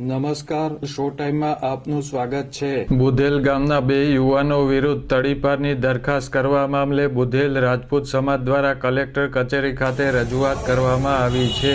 નમસ્કાર શો ટાઈમમાં આપનું સ્વાગત છે. બુધેલ ગામના બે યુવાનો વિરુદ્ધ તડીપારની દરખાસ્ત કરવા મામલે બુધેલ રાજપૂત સમાજ દ્વારા કલેક્ટર કચેરી ખાતે રજૂઆત કરવામાં આવી છે.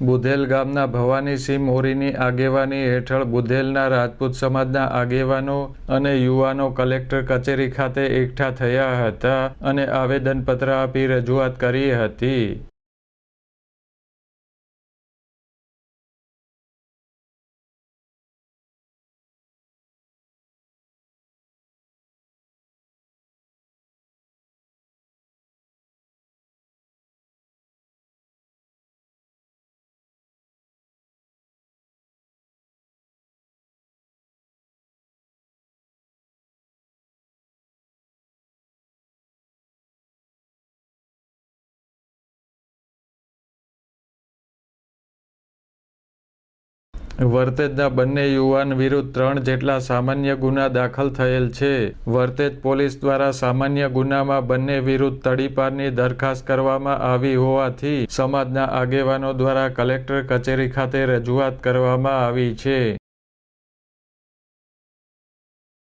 બુધેલ ગામના ભવાનીસિંહ મોરીની આગેવાની હેઠળ બુધેલના રાજપૂત સમાજના આગેવાનો અને યુવાનો કલેક્ટર કચેરી ખાતે એકઠા થયા હતા અને આવેદનપત્ર આપી રજૂઆત કરી હતી. વર્તેજના બંને યુવાન વિરુદ્ધ ત્રણ જેટલા સામાન્ય ગુના દાખલ થયેલ છે. વર્તેજ પોલીસ દ્વારા સામાન્ય ગુનામાં બંને વિરુદ્ધ તડીપારની દરખાસ્ત કરવામાં આવી હોવાથી સમાજના આગેવાનો દ્વારા કલેક્ટર કચેરી ખાતે રજૂઆત કરવામાં આવી છે.